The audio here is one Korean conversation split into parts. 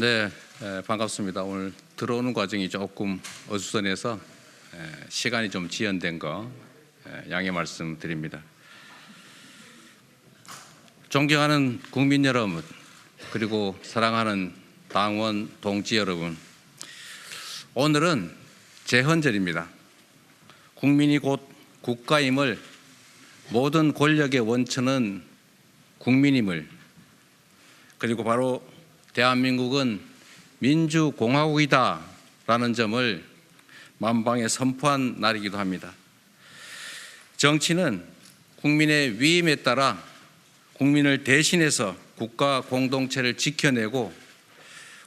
네, 에, 반갑습니다. 오늘 들어오는 과정이 조금 어수선해서 에, 시간이 좀 지연된 거 에, 양해 말씀드립니다. 존경하는 국민 여러분 그리고 사랑하는 당원 동지 여러분 오늘은 제헌절입니다. 국민이 곧 국가임을 모든 권력의 원천은 국민임을 그리고 바로 대한민국은 민주공화국이다 라는 점을 만방에 선포한 날이기도 합니다. 정치는 국민의 위임에 따라 국민을 대신해서 국가 공동체를 지켜내고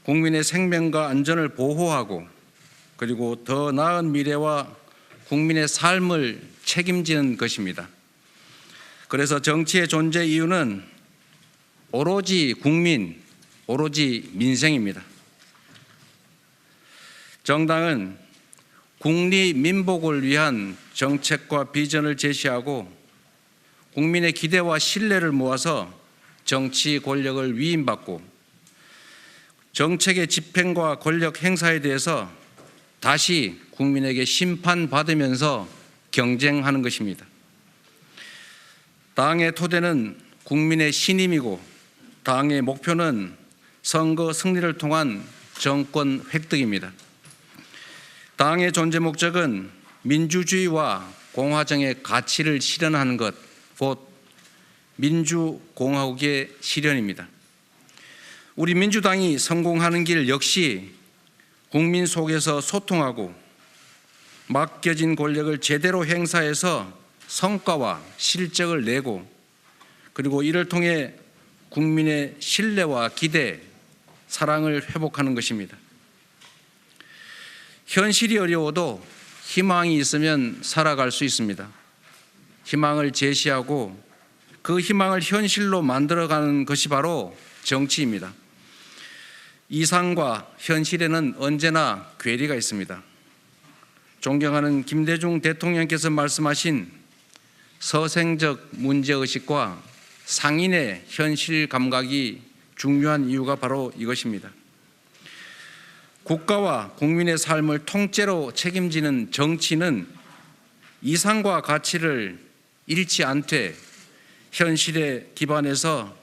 국민의 생명과 안전을 보호하고 그리고 더 나은 미래와 국민의 삶을 책임지는 것입니다. 그래서 정치의 존재 이유는 오로지 국민, 오로지 민생입니다. 정당은 국리 민복을 위한 정책과 비전을 제시하고 국민의 기대와 신뢰를 모아서 정치 권력을 위임받고 정책의 집행과 권력 행사에 대해서 다시 국민에게 심판받으면서 경쟁하는 것입니다. 당의 토대는 국민의 신임이고 당의 목표는 선거 승리를 통한 정권 획득입니다. 당의 존재 목적은 민주주의와 공화정의 가치를 실현하는 것, 곧 민주공화국의 실현입니다. 우리 민주당이 성공하는 길 역시 국민 속에서 소통하고 맡겨진 권력을 제대로 행사해서 성과와 실적을 내고 그리고 이를 통해 국민의 신뢰와 기대, 사랑을 회복하는 것입니다. 현실이 어려워도 희망이 있으면 살아갈 수 있습니다. 희망을 제시하고 그 희망을 현실로 만들어가는 것이 바로 정치입니다. 이상과 현실에는 언제나 괴리가 있습니다. 존경하는 김대중 대통령께서 말씀하신 서생적 문제의식과 상인의 현실 감각이 중요한 이유가 바로 이것입니다. 국가와 국민의 삶을 통째로 책임지는 정치는 이상과 가치를 잃지 않되 현실에 기반해서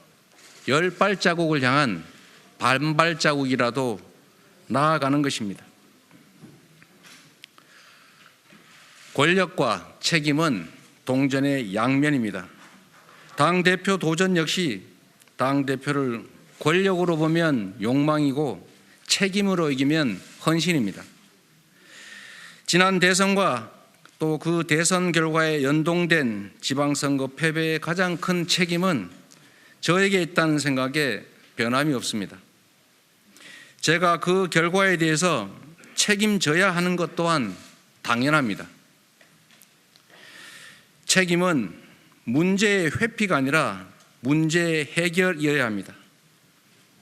열 발자국을 향한 반발자국이라도 나아가는 것입니다. 권력과 책임은 동전의 양면입니다. 당 대표 도전 역시 당 대표를 권력으로 보면 욕망이고 책임으로 이기면 헌신입니다. 지난 대선과 또 그 대선 결과에 연동된 지방선거 패배의 가장 큰 책임은 저에게 있다는 생각에 변함이 없습니다. 제가 그 결과에 대해서 책임져야 하는 것 또한 당연합니다. 책임은 문제의 회피가 아니라 문제의 해결이어야 합니다.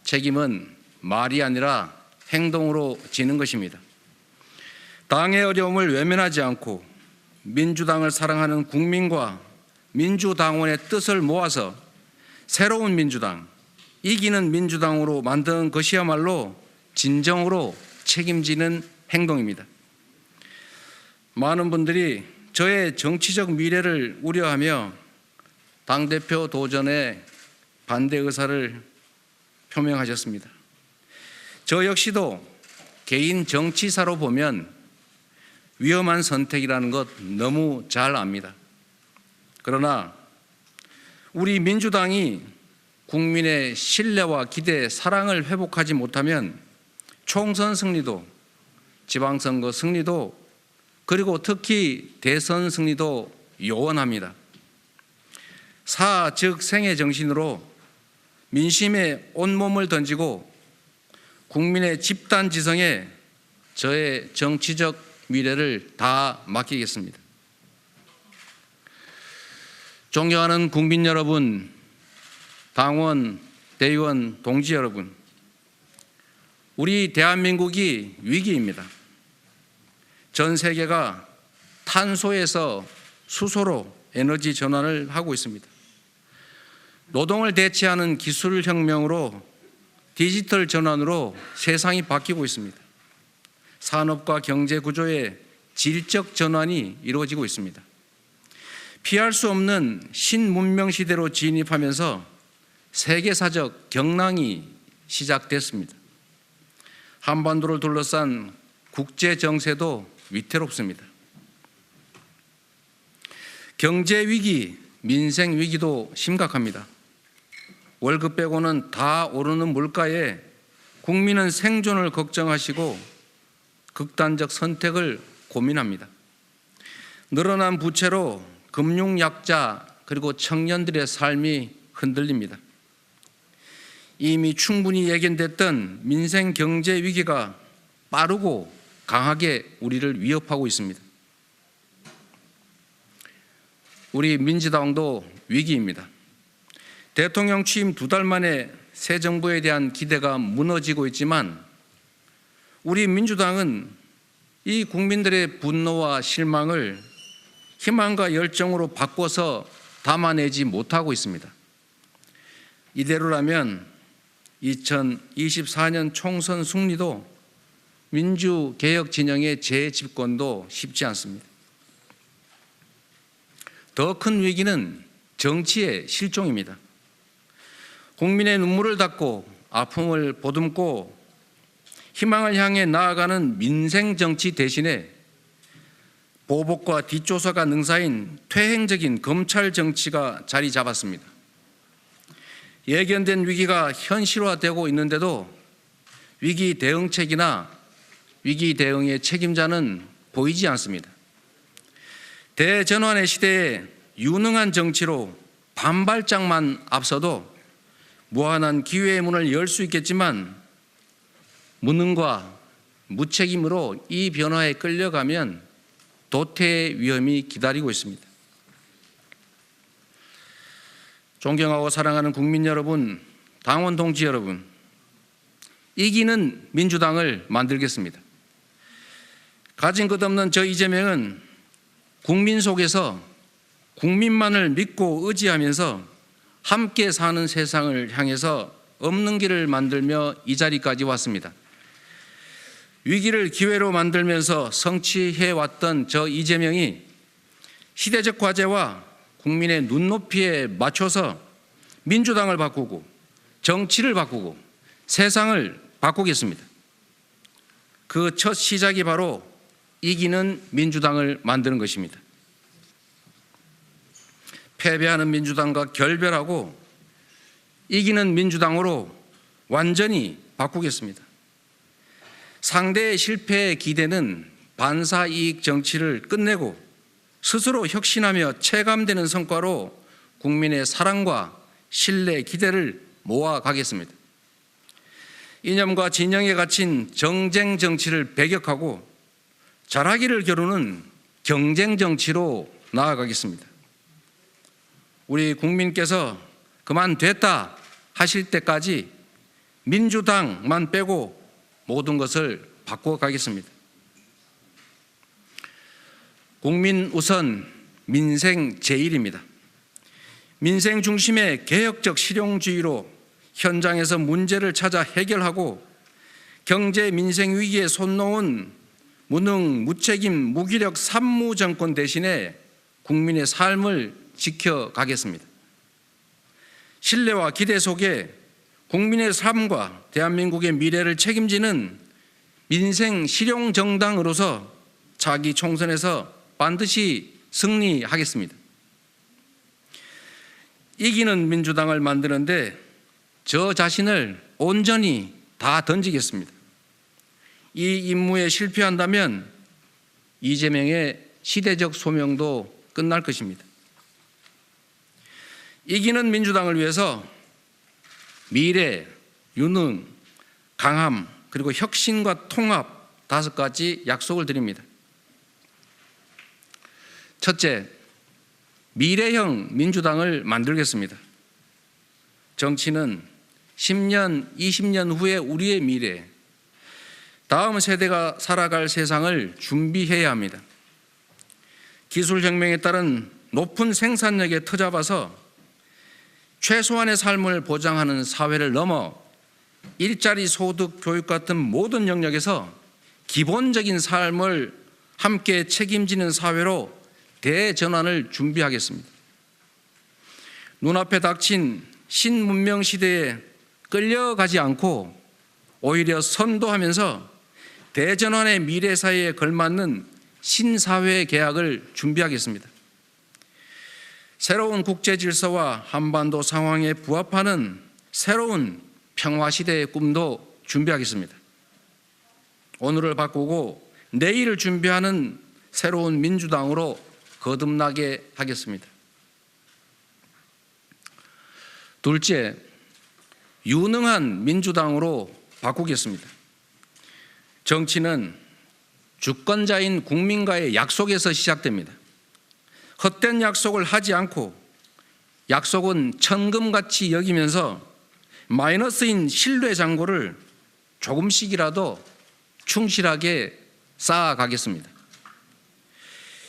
책임은 말이 아니라 행동으로 지는 것입니다. 당의 어려움을 외면하지 않고 민주당을 사랑하는 국민과 민주당원의 뜻을 모아서 새로운 민주당, 이기는 민주당으로 만드는 것이야말로 진정으로 책임지는 행동입니다. 많은 분들이 저의 정치적 미래를 우려하며 당대표 도전에 반대 의사를 표명하셨습니다. 저 역시도 개인 정치사로 보면 위험한 선택이라는 것 너무 잘 압니다. 그러나 우리 민주당이 국민의 신뢰와 기대, 사랑을 회복하지 못하면 총선 승리도, 지방선거 승리도, 그리고 특히 대선 승리도 요원합니다. 사, 즉 생의 정신으로 민심에 온몸을 던지고 국민의 집단 지성에 저의 정치적 미래를 다 맡기겠습니다. 존경하는 국민 여러분, 당원, 대의원, 동지 여러분, 우리 대한민국이 위기입니다. 전 세계가 탄소에서 수소로 에너지 전환을 하고 있습니다. 노동을 대체하는 기술 혁명으로 디지털 전환으로 세상이 바뀌고 있습니다. 산업과 경제 구조의 질적 전환이 이루어지고 있습니다. 피할 수 없는 신문명 시대로 진입하면서 세계사적 경랑이 시작됐습니다. 한반도를 둘러싼 국제 정세도 위태롭습니다. 경제 위기, 민생 위기도 심각합니다. 월급 빼고는 다 오르는 물가에 국민은 생존을 걱정하시고 극단적 선택을 고민합니다. 늘어난 부채로 금융 약자 그리고 청년들의 삶이 흔들립니다. 이미 충분히 예견됐던 민생 경제 위기가 빠르고 강하게 우리를 위협하고 있습니다. 우리 민주당도 위기입니다. 대통령 취임 두 달 만에 새 정부에 대한 기대가 무너지고 있지만 우리 민주당은 이 국민들의 분노와 실망을 희망과 열정으로 바꿔서 담아내지 못하고 있습니다. 이대로라면 2024년 총선 승리도 민주개혁 진영의 재집권도 쉽지 않습니다. 더 큰 위기는 정치의 실종입니다. 국민의 눈물을 닦고 아픔을 보듬고 희망을 향해 나아가는 민생 정치 대신에 보복과 뒷조사가 능사인 퇴행적인 검찰 정치가 자리 잡았습니다. 예견된 위기가 현실화되고 있는데도 위기 대응책이나 위기 대응의 책임자는 보이지 않습니다. 대전환의 시대에 유능한 정치로 반발짝만 앞서도 무한한 기회의 문을 열 수 있겠지만 무능과 무책임으로 이 변화에 끌려가면 도태의 위험이 기다리고 있습니다. 존경하고 사랑하는 국민 여러분, 당원 동지 여러분, 이기는 민주당을 만들겠습니다. 가진 것 없는 저 이재명은 국민 속에서 국민만을 믿고 의지하면서 함께 사는 세상을 향해서 없는 길을 만들며 이 자리까지 왔습니다. 위기를 기회로 만들면서 성취해 왔던 저 이재명이 시대적 과제와 국민의 눈높이에 맞춰서 민주당을 바꾸고 정치를 바꾸고 세상을 바꾸겠습니다. 그 첫 시작이 바로 이기는 민주당을 만드는 것입니다. 패배하는 민주당과 결별하고 이기는 민주당으로 완전히 바꾸겠습니다. 상대의 실패의 기대는 반사 이익 정치를 끝내고 스스로 혁신하며 체감되는 성과로 국민의 사랑과 신뢰, 기대를 모아 가겠습니다. 이념과 진영에 갇힌 정쟁 정치를 배격하고 잘하기를 겨루는 경쟁 정치로 나아가겠습니다. 우리 국민께서 그만 됐다 하실 때까지 민주당만 빼고 모든 것을 바꿔가겠습니다. 국민 우선 민생 제일입니다. 민생 중심의 개혁적 실용주의로 현장에서 문제를 찾아 해결하고 경제 민생 위기에 손 놓은 무능, 무책임, 무기력 산무 정권 대신에 국민의 삶을 지켜가겠습니다. 신뢰와 기대 속에 국민의 삶과 대한민국의 미래를 책임지는 민생 실용 정당으로서 자기 총선에서 반드시 승리하겠습니다. 이기는 민주당을 만드는데 저 자신을 온전히 다 던지겠습니다. 이 임무에 실패한다면 이재명의 시대적 소명도 끝날 것입니다. 이기는 민주당을 위해서 미래, 유능, 강함, 그리고 혁신과 통합 다섯 가지 약속을 드립니다. 첫째, 미래형 민주당을 만들겠습니다. 정치는 10년, 20년 후에 우리의 미래, 다음 세대가 살아갈 세상을 준비해야 합니다. 기술혁명에 따른 높은 생산력에 터잡아서 최소한의 삶을 보장하는 사회를 넘어 일자리 소득 교육 같은 모든 영역에서 기본적인 삶을 함께 책임지는 사회로 대전환을 준비하겠습니다. 눈앞에 닥친 신문명 시대에 끌려가지 않고 오히려 선도하면서 대전환의 미래 사회에 걸맞는 신사회 계약을 준비하겠습니다. 새로운 국제 질서와 한반도 상황에 부합하는 새로운 평화 시대의 꿈도 준비하겠습니다. 오늘을 바꾸고 내일을 준비하는 새로운 민주당으로 거듭나게 하겠습니다. 둘째, 유능한 민주당으로 바꾸겠습니다. 정치는 주권자인 국민과의 약속에서 시작됩니다. 헛된 약속을 하지 않고 약속은 천금같이 여기면서 마이너스인 신뢰 잔고를 조금씩이라도 충실하게 쌓아가겠습니다.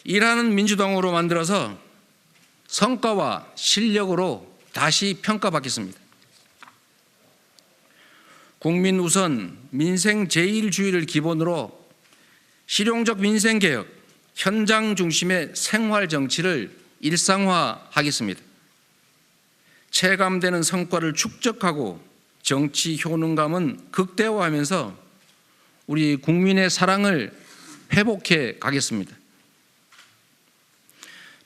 일하는 민주당으로 만들어서 성과와 실력으로 다시 평가받겠습니다. 국민 우선 민생 제일주의를 기본으로 실용적 민생 개혁, 현장 중심의 생활 정치를 일상화하겠습니다. 체감되는 성과를 축적하고 정치 효능감은 극대화하면서 우리 국민의 사랑을 회복해 가겠습니다.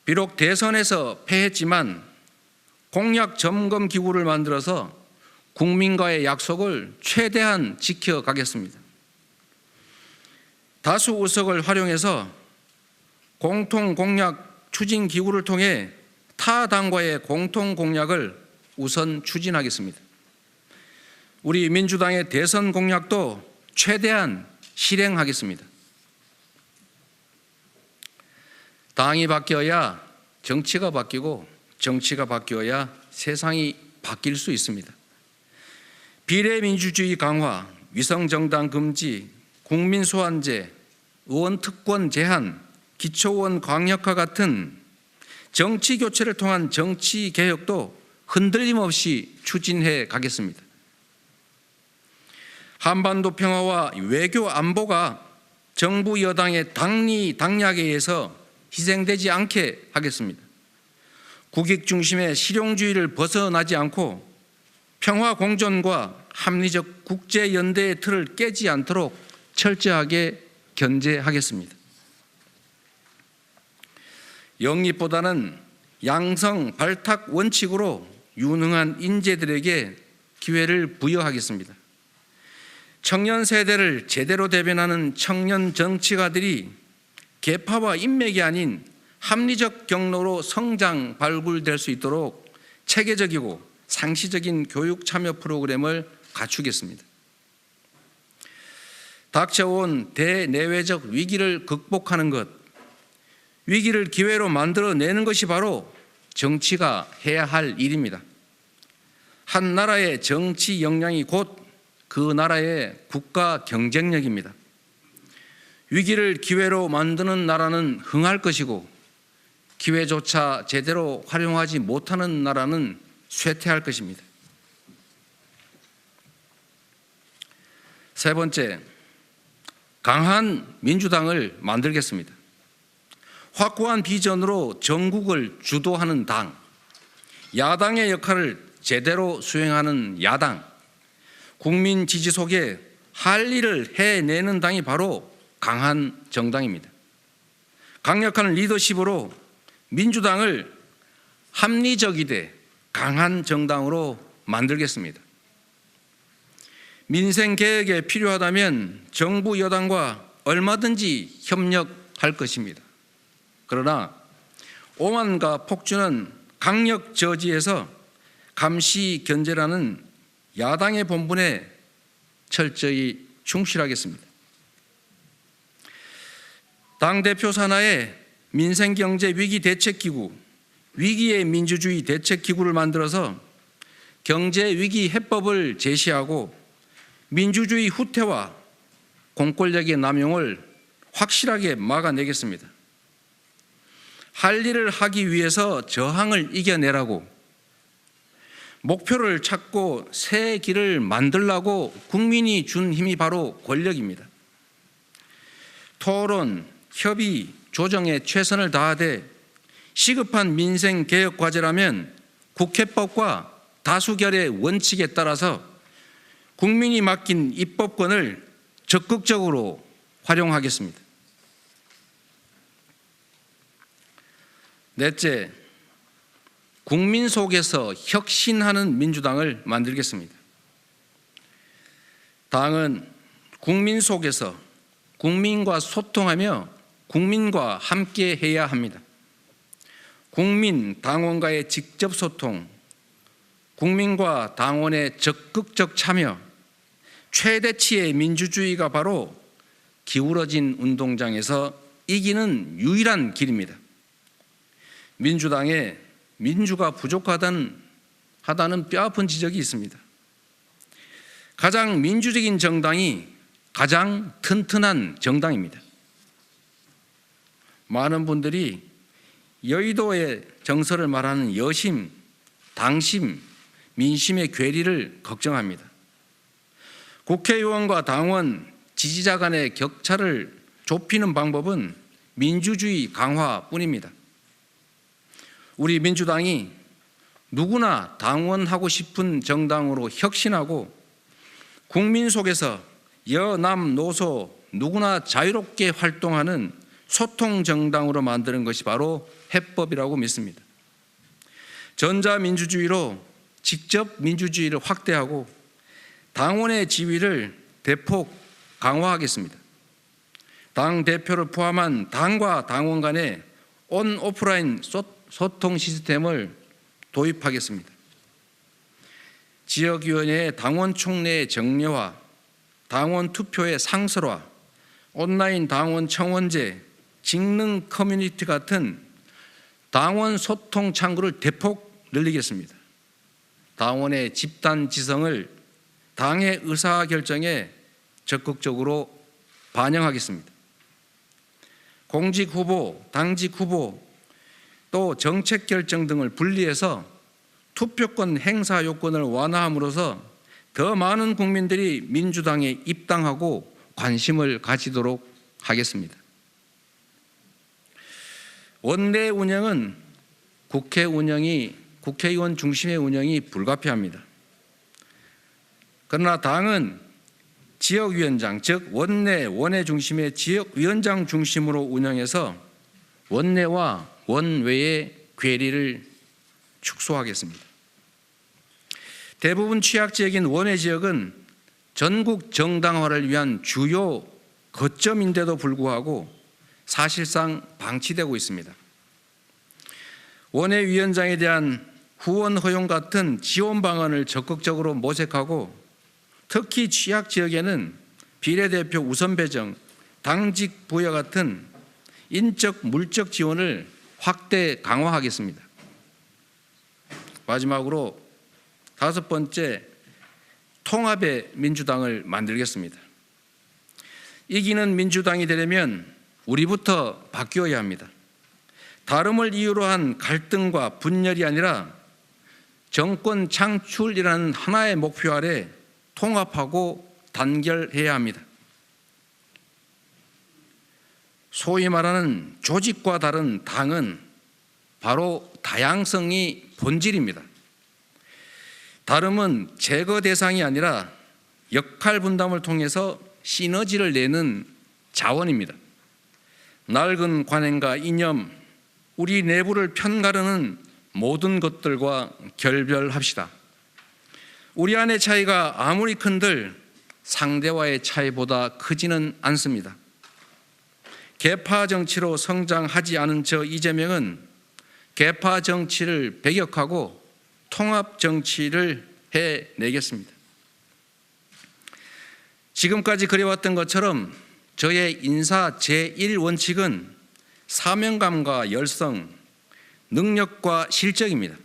비록 대선에서 패했지만 공약 점검 기구를 만들어서 국민과의 약속을 최대한 지켜가겠습니다. 다수 의석을 활용해서 공통 공약 추진 기구를 통해 타 당과의 공통 공약을 우선 추진하겠습니다. 우리 민주당의 대선 공약도 최대한 실행하겠습니다. 당이 바뀌어야 정치가 바뀌고 정치가 바뀌어야 세상이 바뀔 수 있습니다. 비례민주주의 강화, 위성정당 금지, 국민 소환제, 의원 특권 제한, 기초원 광역화 같은 정치 교체를 통한 정치 개혁도 흔들림 없이 추진해 가겠습니다. 한반도 평화와 외교 안보가 정부 여당의 당리 당략에 의해서 희생되지 않게 하겠습니다. 국익 중심의 실용주의를 벗어나지 않고 평화 공존과 합리적 국제 연대의 틀을 깨지 않도록 철저하게 견제하겠습니다. 영립보다는 양성 발탁 원칙으로 유능한 인재들에게 기회를 부여하겠습니다. 청년 세대를 제대로 대변하는 청년 정치가들이 계파와 인맥이 아닌 합리적 경로로 성장 발굴될 수 있도록 체계적이고 상시적인 교육 참여 프로그램을 갖추겠습니다. 닥쳐온 대내외적 위기를 극복하는 것, 위기를 기회로 만들어내는 것이 바로 정치가 해야 할 일입니다. 한 나라의 정치 역량이 곧 그 나라의 국가 경쟁력입니다. 위기를 기회로 만드는 나라는 흥할 것이고 기회조차 제대로 활용하지 못하는 나라는 쇠퇴할 것입니다. 세 번째, 강한 민주당을 만들겠습니다. 확고한 비전으로 전국을 주도하는 당, 야당의 역할을 제대로 수행하는 야당, 국민 지지 속에 할 일을 해내는 당이 바로 강한 정당입니다. 강력한 리더십으로 민주당을 합리적이되 강한 정당으로 만들겠습니다. 민생 개혁에 필요하다면 정부 여당과 얼마든지 협력할 것입니다. 그러나 오만과 폭주는 강력 저지에서 감시 견제라는 야당의 본분에 철저히 충실하겠습니다. 당대표 산하에 민생경제 위기 대책기구, 위기의 민주주의 대책기구를 만들어서 경제 위기 해법을 제시하고 민주주의 후퇴와 공권력의 남용을 확실하게 막아내겠습니다. 할 일을 하기 위해서 저항을 이겨내라고 목표를 찾고 새 길을 만들라고 국민이 준 힘이 바로 권력입니다. 토론, 협의, 조정에 최선을 다하되 시급한 민생 개혁 과제라면 국회법과 다수결의 원칙에 따라서 국민이 맡긴 입법권을 적극적으로 활용하겠습니다. 넷째, 국민 속에서 혁신하는 민주당을 만들겠습니다. 당은 국민 속에서 국민과 소통하며 국민과 함께 해야 합니다. 국민 당원과의 직접 소통, 국민과 당원의 적극적 참여, 최대치의 민주주의가 바로 기울어진 운동장에서 이기는 유일한 길입니다. 민주당에 민주가 부족하다는 하다는 뼈아픈 지적이 있습니다. 가장 민주적인 정당이 가장 튼튼한 정당입니다. 많은 분들이 여의도의 정서를 말하는 여심, 당심, 민심의 괴리를 걱정합니다. 국회의원과 당원, 지지자 간의 격차를 좁히는 방법은 민주주의 강화뿐입니다. 우리 민주당이 누구나 당원하고 싶은 정당으로 혁신하고 국민 속에서 여남 노소 누구나 자유롭게 활동하는 소통 정당으로 만드는 것이 바로 해법이라고 믿습니다. 전자민주주의로 직접 민주주의를 확대하고 당원의 지위를 대폭 강화하겠습니다. 당 대표를 포함한 당과 당원 간의 온 오프라인 소통 시스템을 도입하겠습니다. 지역위원회의 당원 총례의 정례화, 당원 투표의 상설화, 온라인 당원 청원제, 직능 커뮤니티 같은 당원 소통 창구를 대폭 늘리겠습니다. 당원의 집단 지성을 당의 의사 결정에 적극적으로 반영하겠습니다. 공직 후보, 당직 후보, 또 정책 결정 등을 분리해서 투표권 행사 요건을 완화함으로써 더 많은 국민들이 민주당에 입당하고 관심을 가지도록 하겠습니다. 원내 운영은 국회 운영이 국회의원 중심의 운영이 불가피합니다. 그러나 당은 지역위원장, 즉 원내, 원외 중심의 지역위원장 중심으로 운영해서 원내와 원외의 괴리를 축소하겠습니다. 대부분 취약 지역인 원외 지역은 전국 정당화를 위한 주요 거점인데도 불구하고 사실상 방치되고 있습니다. 원외 위원장에 대한 후원 허용 같은 지원 방안을 적극적으로 모색하고 특히 취약 지역에는 비례대표 우선 배정, 당직 부여 같은 인적 물적 지원을 확대 강화하겠습니다. 마지막으로 다섯 번째 통합의 민주당을 만들겠습니다. 이기는 민주당이 되려면 우리부터 바뀌어야 합니다. 다름을 이유로 한 갈등과 분열이 아니라 정권 창출이라는 하나의 목표 아래 통합하고 단결해야 합니다. 소위 말하는 조직과 다른 당은 바로 다양성이 본질입니다. 다름은 제거 대상이 아니라 역할 분담을 통해서 시너지를 내는 자원입니다. 낡은 관행과 이념, 우리 내부를 편가르는 모든 것들과 결별합시다. 우리 안의 차이가 아무리 큰들 상대와의 차이보다 크지는 않습니다. 개파 정치로 성장하지 않은 저 이재명은 개파 정치를 배격하고 통합 정치를 해내겠습니다. 지금까지 그래왔던 것처럼 저의 인사 제1 원칙은 사명감과 열성, 능력과 실적입니다.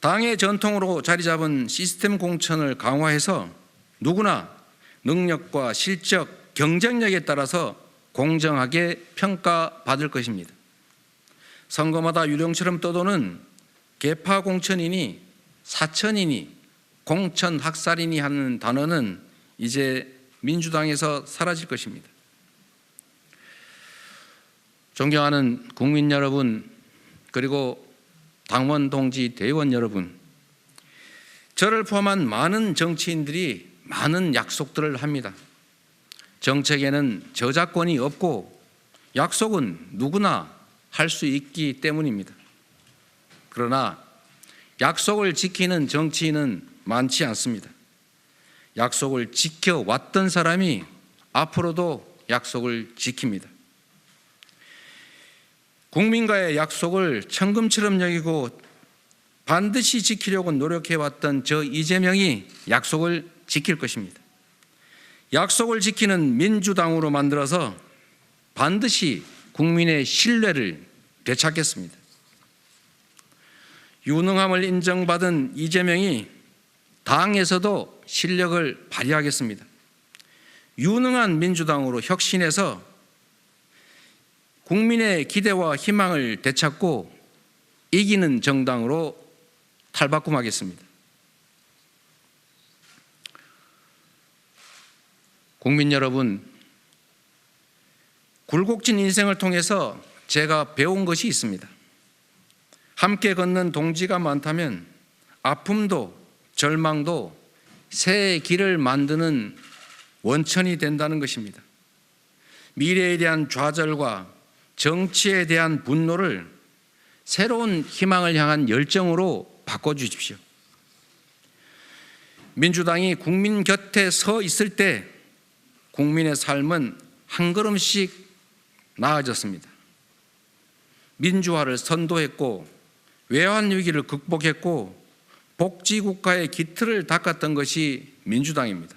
당의 전통으로 자리 잡은 시스템 공천을 강화해서 누구나 능력과 실적, 경쟁력에 따라서 공정하게 평가받을 것입니다. 선거마다 유령처럼 떠도는 개파 공천이니 사천이니 공천 학살이니 하는 단어는 이제 민주당에서 사라질 것입니다. 존경하는 국민 여러분 그리고 당원 동지 대의원 여러분 저를 포함한 많은 정치인들이 많은 약속들을 합니다. 정책에는 저작권이 없고 약속은 누구나 할 수 있기 때문입니다. 그러나 약속을 지키는 정치인은 많지 않습니다. 약속을 지켜왔던 사람이 앞으로도 약속을 지킵니다. 국민과의 약속을 천금처럼 여기고 반드시 지키려고 노력해왔던 저 이재명이 약속을 지킬 것입니다. 약속을 지키는 민주당으로 만들어서 반드시 국민의 신뢰를 되찾겠습니다. 유능함을 인정받은 이재명이 당에서도 실력을 발휘하겠습니다. 유능한 민주당으로 혁신해서 국민의 기대와 희망을 되찾고 이기는 정당으로 탈바꿈하겠습니다. 국민 여러분, 굴곡진 인생을 통해서 제가 배운 것이 있습니다. 함께 걷는 동지가 많다면 아픔도 절망도 새 길을 만드는 원천이 된다는 것입니다. 미래에 대한 좌절과 정치에 대한 분노를 새로운 희망을 향한 열정으로 바꿔주십시오. 민주당이 국민 곁에 서 있을 때 국민의 삶은 한 걸음씩 나아졌습니다. 민주화를 선도했고 외환 위기를 극복했고 복지 국가의 기틀을 닦았던 것이 민주당입니다.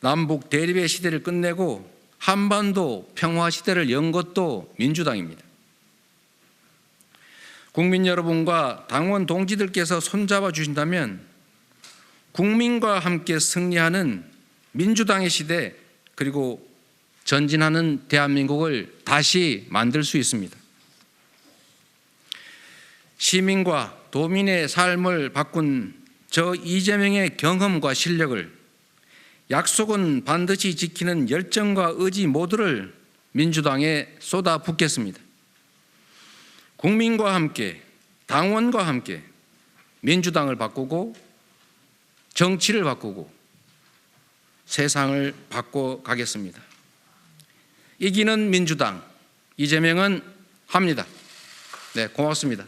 남북 대립의 시대를 끝내고 한반도 평화 시대를 연 것도 민주당입니다. 국민 여러분과 당원 동지들께서 손잡아 주신다면 국민과 함께 승리하는 민주당의 시대 그리고 전진하는 대한민국을 다시 만들 수 있습니다. 시민과 도민의 삶을 바꾼 저 이재명의 경험과 실력을 약속은 반드시 지키는 열정과 의지 모두를 민주당에 쏟아 붓겠습니다. 국민과 함께 당원과 함께 민주당을 바꾸고 정치를 바꾸고 세상을 바꿔 가겠습니다. 이기는 민주당 이재명은 합니다. 네, 고맙습니다.